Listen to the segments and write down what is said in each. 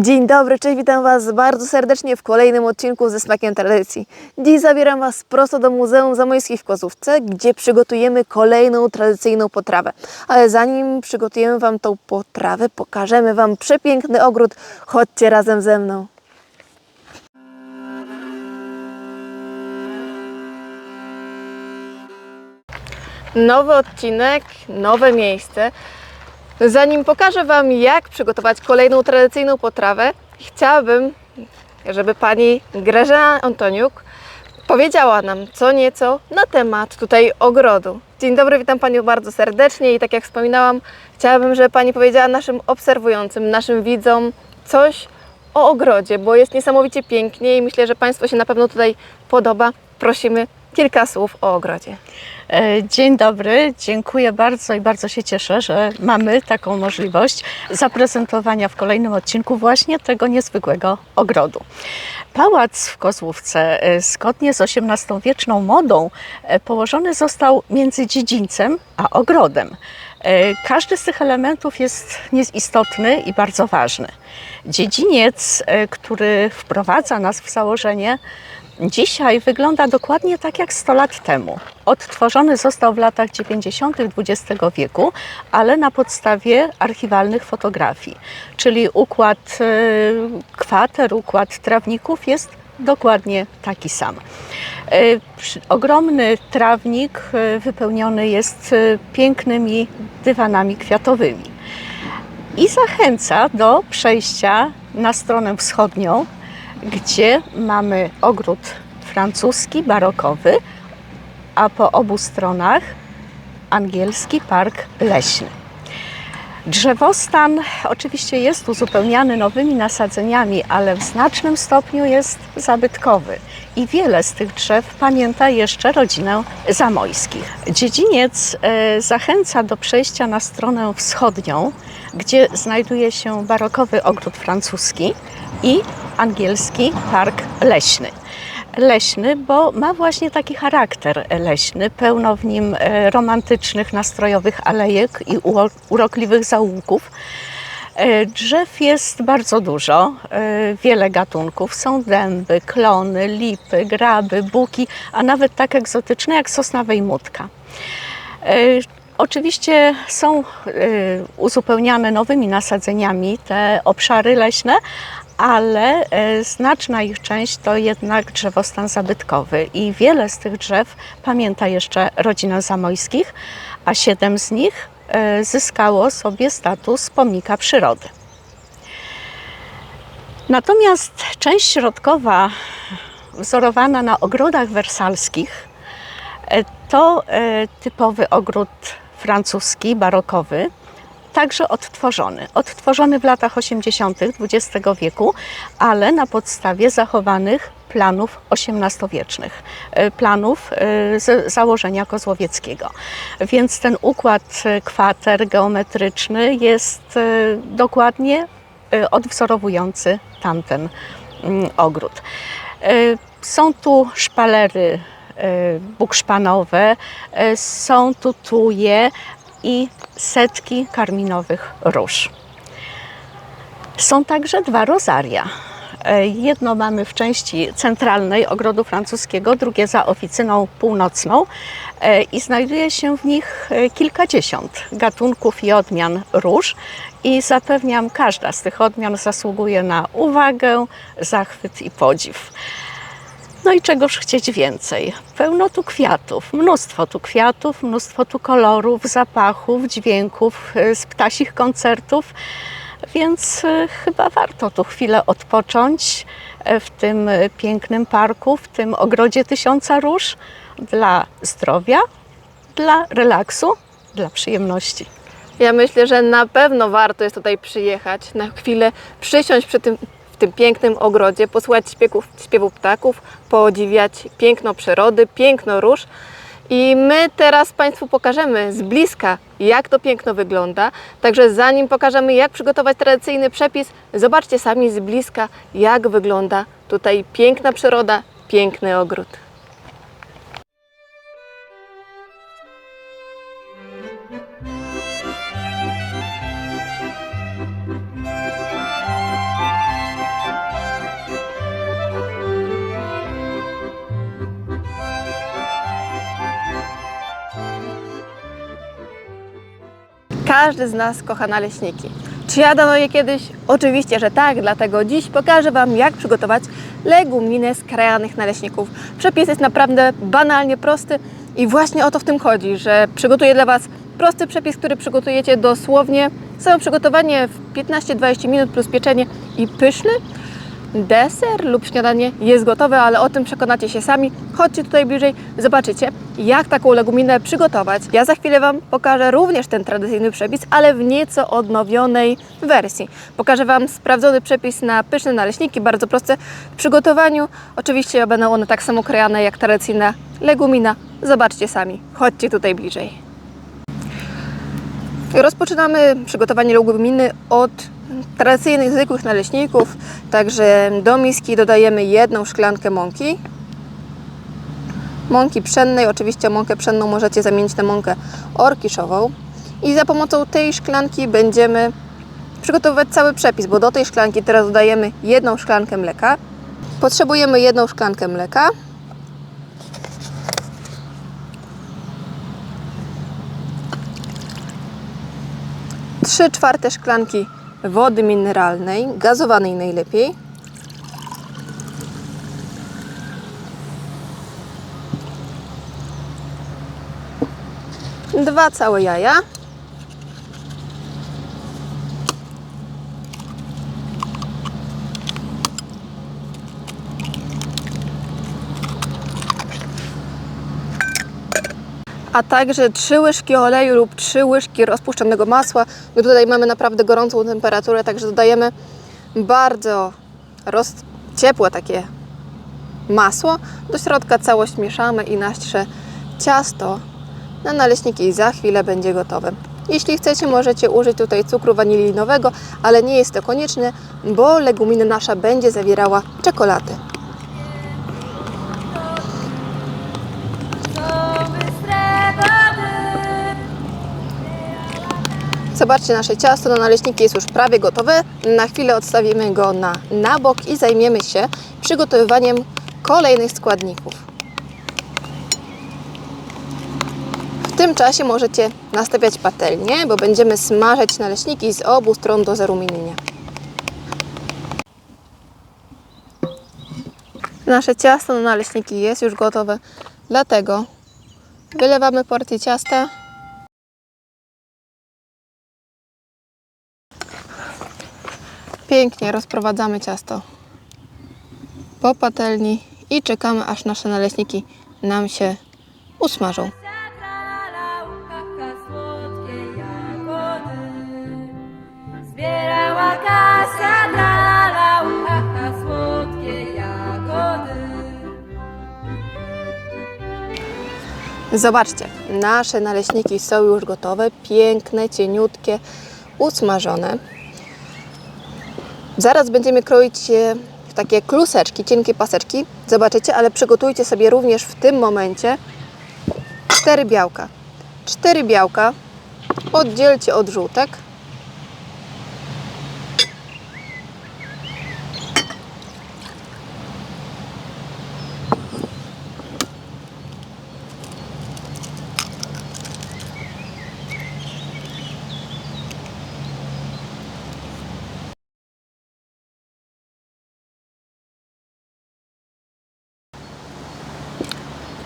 Dzień dobry, cześć, witam Was bardzo serdecznie w kolejnym odcinku ze smakiem tradycji. Dziś zabieram Was prosto do Muzeum Zamojskich w Kozówce, gdzie przygotujemy kolejną tradycyjną potrawę. Ale zanim przygotujemy Wam tą potrawę, pokażemy Wam przepiękny ogród. Chodźcie razem ze mną. Nowy odcinek, nowe miejsce. Zanim pokażę Wam, jak przygotować kolejną tradycyjną potrawę, chciałabym, żeby Pani Grażyna Antoniuk powiedziała nam co nieco na temat tutaj ogrodu. Dzień dobry, witam Panią bardzo serdecznie i tak jak wspominałam, chciałabym, żeby Pani powiedziała naszym obserwującym, naszym widzom coś o ogrodzie, bo jest niesamowicie pięknie i myślę, że Państwu się na pewno tutaj podoba. Prosimy kilka słów o ogrodzie. E, Dzień dobry, dziękuję bardzo i bardzo się cieszę, że mamy taką możliwość zaprezentowania w kolejnym odcinku właśnie tego niezwykłego ogrodu. Pałac w Kozłówce, e, zgodnie z XVIII-wieczną modą, e, położony został między dziedzińcem a ogrodem. Każdy z tych elementów jest nieistotny i bardzo ważny. Dziedziniec, który wprowadza nas w założenie, Dzisiaj wygląda dokładnie tak jak 100 lat temu. Odtworzony został w latach 90. XX wieku, ale na podstawie archiwalnych fotografii. Czyli układ e, kwater, układ trawników jest dokładnie taki sam. E, Ogromny trawnik e, wypełniony jest pięknymi dywanami kwiatowymi i zachęca do przejścia na stronę wschodnią, gdzie mamy ogród francuski, barokowy, a po obu stronach angielski park leśny. Drzewostan oczywiście jest uzupełniany nowymi nasadzeniami, ale w znacznym stopniu jest zabytkowy i wiele z tych drzew pamięta jeszcze rodzinę Zamojskich. Dziedziniec e, zachęca do przejścia na stronę wschodnią, gdzie znajduje się barokowy ogród francuski i angielski park leśny leśny, bo ma właśnie taki charakter leśny, pełno w nim e, romantycznych, nastrojowych alejek i uro- urokliwych zaułków. E, Drzew jest bardzo dużo, e, wiele gatunków. Są dęby, klony, lipy, graby, buki, a nawet tak egzotyczne jak sosna wejmutka. Oczywiście są uzupełniane nowymi nasadzeniami te obszary leśne, ale e, znaczna ich część to jednak drzewostan zabytkowy i wiele z tych drzew pamięta jeszcze rodzinę Zamojskich, a siedem z nich e, zyskało sobie status pomnika przyrody. Natomiast część środkowa, wzorowana na ogrodach wersalskich, e, to typowy ogród francuski, barokowy, także odtworzony. Odtworzony w latach 80. XX wieku, ale na podstawie zachowanych planów XVIII-wiecznych, e, planów e, z założenia kozłowieckiego. Więc ten układ e, kwater geometryczny jest dokładnie odwzorowujący tamten mm, ogród. Są tu szpalery bukszpanowe, są tu tuje i setki karminowych róż. Są także dwa rozaria. E, Jedno mamy w części centralnej ogrodu francuskiego, drugie za oficyną północną e, i znajduje się w nich e, kilkadziesiąt gatunków i odmian róż i zapewniam, każda z tych odmian zasługuje na uwagę, zachwyt i podziw. No i czegoż chcieć więcej? Pełno tu kwiatów, mnóstwo tu kwiatów, mnóstwo tu kolorów, zapachów, dźwięków e, z ptasich koncertów, więc e, chyba warto tu chwilę odpocząć e, w tym pięknym parku, w tym ogrodzie tysiąca róż dla zdrowia, dla relaksu, dla przyjemności. Ja myślę, że na pewno warto jest tutaj przyjechać, na chwilę przysiąść przy tym, tym pięknym ogrodzie, posłuchać śpiewu, śpiewu ptaków, podziwiać piękno przyrody, piękno róż. I my teraz Państwu pokażemy z bliska, jak to piękno wygląda. Także zanim pokażemy, jak przygotować tradycyjny przepis, zobaczcie sami z bliska, jak wygląda tutaj piękna przyroda, piękny ogród. Każdy z nas kocha naleśniki. Czy jadano je kiedyś? Oczywiście, że tak, dlatego dziś pokażę Wam, jak przygotować leguminę z krajanych naleśników. Przepis jest naprawdę banalnie prosty i właśnie o to w tym chodzi, że przygotuję dla Was prosty przepis, który przygotujecie dosłownie. Samo przygotowanie w 15-20 minut plus pieczenie i pyszny deser lub śniadanie jest gotowe, ale o tym przekonacie się sami. Chodźcie tutaj bliżej, zobaczycie, jak taką leguminę przygotować. Ja za chwilę Wam pokażę również ten tradycyjny przepis, ale w nieco odnowionej wersji. Pokażę Wam sprawdzony przepis na pyszne naleśniki, bardzo proste w przygotowaniu. Oczywiście będą one tak samo krojane jak tradycyjna legumina. Zobaczcie sami. Chodźcie tutaj bliżej. Rozpoczynamy przygotowanie leguminy od tradycyjnych, zwykłych naleśników. Także do miski dodajemy jedną szklankę mąki. Mąki pszennej, oczywiście mąkę pszenną możecie zamienić na mąkę orkiszową. I za pomocą tej szklanki będziemy przygotowywać cały przepis, bo do tej szklanki teraz dodajemy jedną szklankę mleka. Potrzebujemy jedną szklankę mleka, 3 czwarte szklanki wody mineralnej, gazowanej najlepiej. Dwa całe jaja. A także 3 łyżki oleju lub 3 łyżki rozpuszczonego masła. My tutaj mamy naprawdę gorącą temperaturę, także dodajemy bardzo roz... ciepłe takie masło. Do środka całość mieszamy i nasze ciasto na naleśniki za chwilę będzie gotowe. Jeśli chcecie, możecie użyć tutaj cukru wanilinowego, ale nie jest to konieczne, bo legumina nasza będzie zawierała czekoladę. Zobaczcie, nasze ciasto na naleśniki jest już prawie gotowe. Na chwilę odstawimy go na, na bok i zajmiemy się przygotowywaniem kolejnych składników. W tym czasie możecie nastawiać patelnię, bo będziemy smażyć naleśniki z obu stron do zarumienienia. Nasze ciasto na naleśniki jest już gotowe, dlatego wylewamy porcję ciasta Pięknie rozprowadzamy ciasto po patelni i czekamy aż nasze naleśniki nam się usmażą. Zbierała słodkie jagody. Zobaczcie, nasze naleśniki są już gotowe, piękne, cieniutkie, usmażone. Zaraz będziemy kroić w takie kluseczki, cienkie paseczki. Zobaczycie, ale przygotujcie sobie również w tym momencie cztery białka. Cztery białka oddzielcie od żółtek.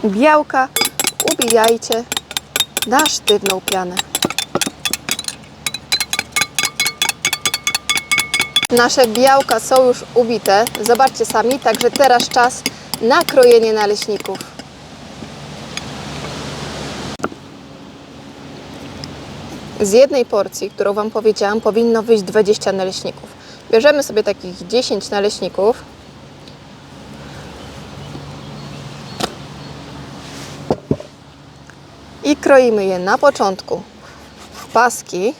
Białka ubijajcie na sztywną pianę. Nasze białka są już ubite. Zobaczcie sami, także teraz czas na krojenie naleśników. Z jednej porcji, którą Wam powiedziałam, powinno wyjść 20 naleśników. Bierzemy sobie takich 10 naleśników. Kroimy je na początku w paski.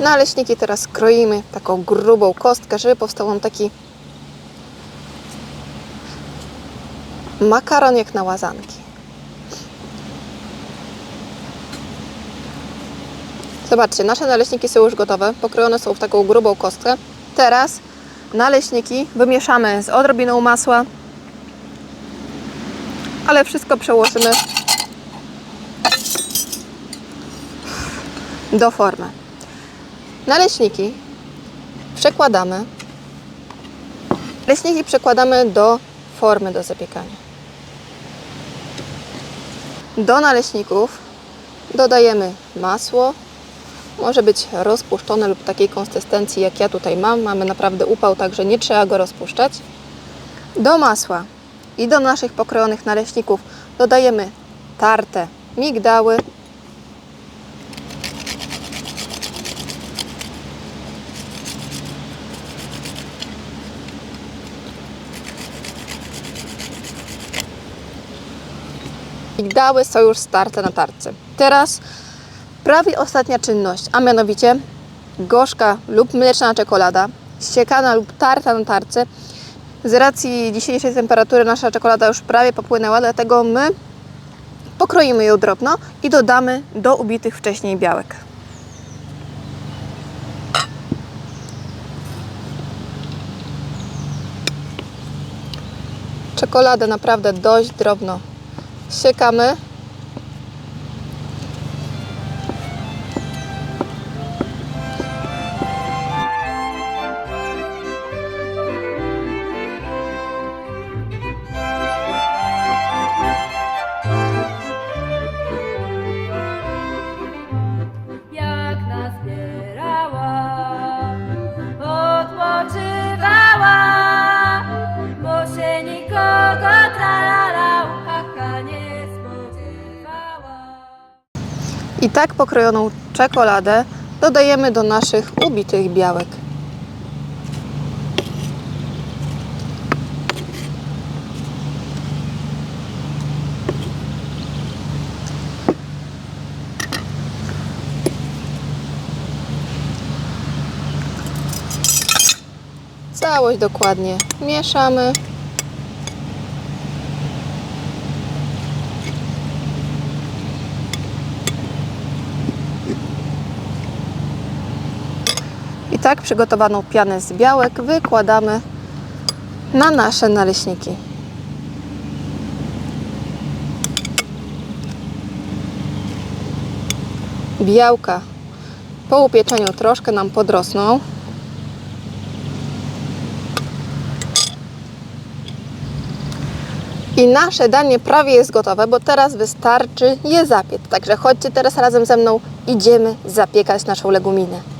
Naleśniki teraz kroimy taką grubą kostkę, żeby powstał nam taki makaron jak na łazanki. Zobaczcie, nasze naleśniki są już gotowe, pokrojone są w taką grubą kostkę. Teraz naleśniki wymieszamy z odrobiną masła, ale wszystko przełożymy do formy. Naleśniki przekładamy. Naleśniki przekładamy do formy do zapiekania. Do naleśników dodajemy masło. Może być rozpuszczone lub takiej konsystencji jak ja tutaj mam. Mamy naprawdę upał, także nie trzeba go rozpuszczać. Do masła i do naszych pokrojonych naleśników dodajemy tarte migdały. Migdały są już starte na tarce. Teraz prawie ostatnia czynność, a mianowicie gorzka lub mleczna czekolada, ściekana lub tarta na tarce. Z racji dzisiejszej temperatury nasza czekolada już prawie popłynęła, dlatego my pokroimy ją drobno i dodamy do ubitych wcześniej białek. Czekoladę naprawdę dość drobno siekamy. Tak pokrojoną czekoladę dodajemy do naszych ubitych białek. Całość dokładnie mieszamy. Tak przygotowaną pianę z białek wykładamy na nasze naleśniki. Białka po upieczeniu troszkę nam podrosną. I nasze danie prawie jest gotowe, bo teraz wystarczy je zapiec. Także chodźcie teraz razem ze mną, idziemy zapiekać naszą leguminę.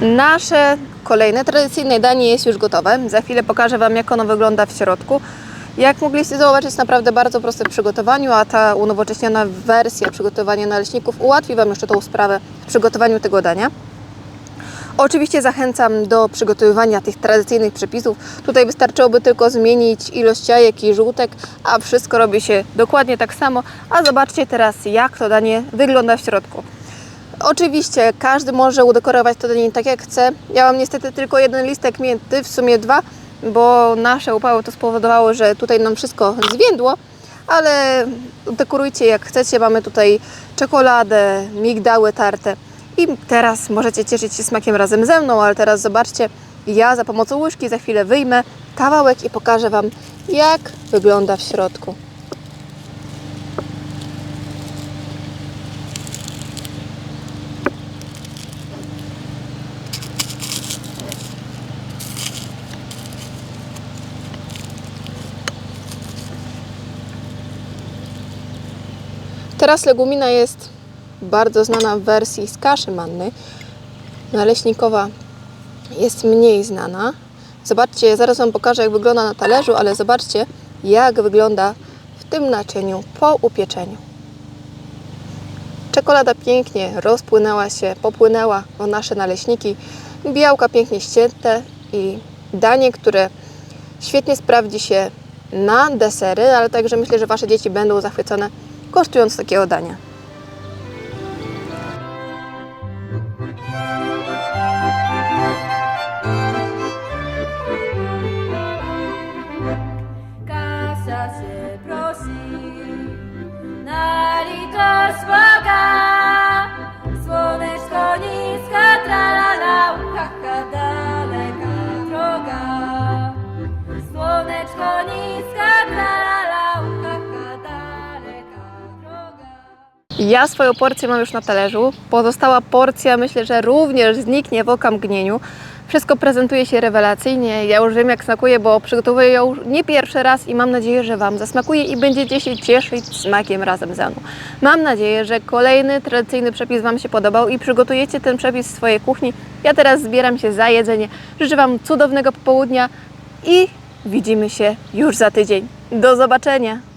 Nasze kolejne tradycyjne danie jest już gotowe. Za chwilę pokażę Wam, jak ono wygląda w środku. Jak mogliście zauważyć, naprawdę bardzo proste w przygotowaniu, a ta unowocześniona wersja przygotowania naleśników ułatwi Wam jeszcze tą sprawę w przygotowaniu tego dania. Oczywiście zachęcam do przygotowywania tych tradycyjnych przepisów. Tutaj wystarczyłoby tylko zmienić ilość jajek i żółtek, a wszystko robi się dokładnie tak samo. A zobaczcie teraz, jak to danie wygląda w środku. Oczywiście każdy może udekorować to danie tak jak chce. Ja mam niestety tylko jeden listek mięty, w sumie dwa, bo nasze upały to spowodowało, że tutaj nam wszystko zwiędło, ale dekorujcie jak chcecie. Mamy tutaj czekoladę, migdały tarte i teraz możecie cieszyć się smakiem razem ze mną, ale teraz zobaczcie, ja za pomocą łyżki za chwilę wyjmę kawałek i pokażę Wam jak wygląda w środku. Teraz legumina jest bardzo znana w wersji z kaszy mannej. Naleśnikowa jest mniej znana. Zobaczcie, zaraz Wam pokażę, jak wygląda na talerzu, ale zobaczcie, jak wygląda w tym naczyniu po upieczeniu. Czekolada pięknie rozpłynęła się, popłynęła w nasze naleśniki. Białka pięknie ścięte i danie, które świetnie sprawdzi się na desery, ale także myślę, że Wasze dzieci będą zachwycone Kosztując takie odania. Ja swoją porcję mam już na talerzu. Pozostała porcja myślę, że również zniknie w okamgnieniu. Wszystko prezentuje się rewelacyjnie. Ja już wiem jak smakuje, bo przygotowuję ją nie pierwszy raz i mam nadzieję, że Wam zasmakuje i będziecie się cieszyć smakiem razem ze mną. Mam nadzieję, że kolejny tradycyjny przepis Wam się podobał i przygotujecie ten przepis w swojej kuchni. Ja teraz zbieram się za jedzenie. Życzę Wam cudownego popołudnia i widzimy się już za tydzień. Do zobaczenia!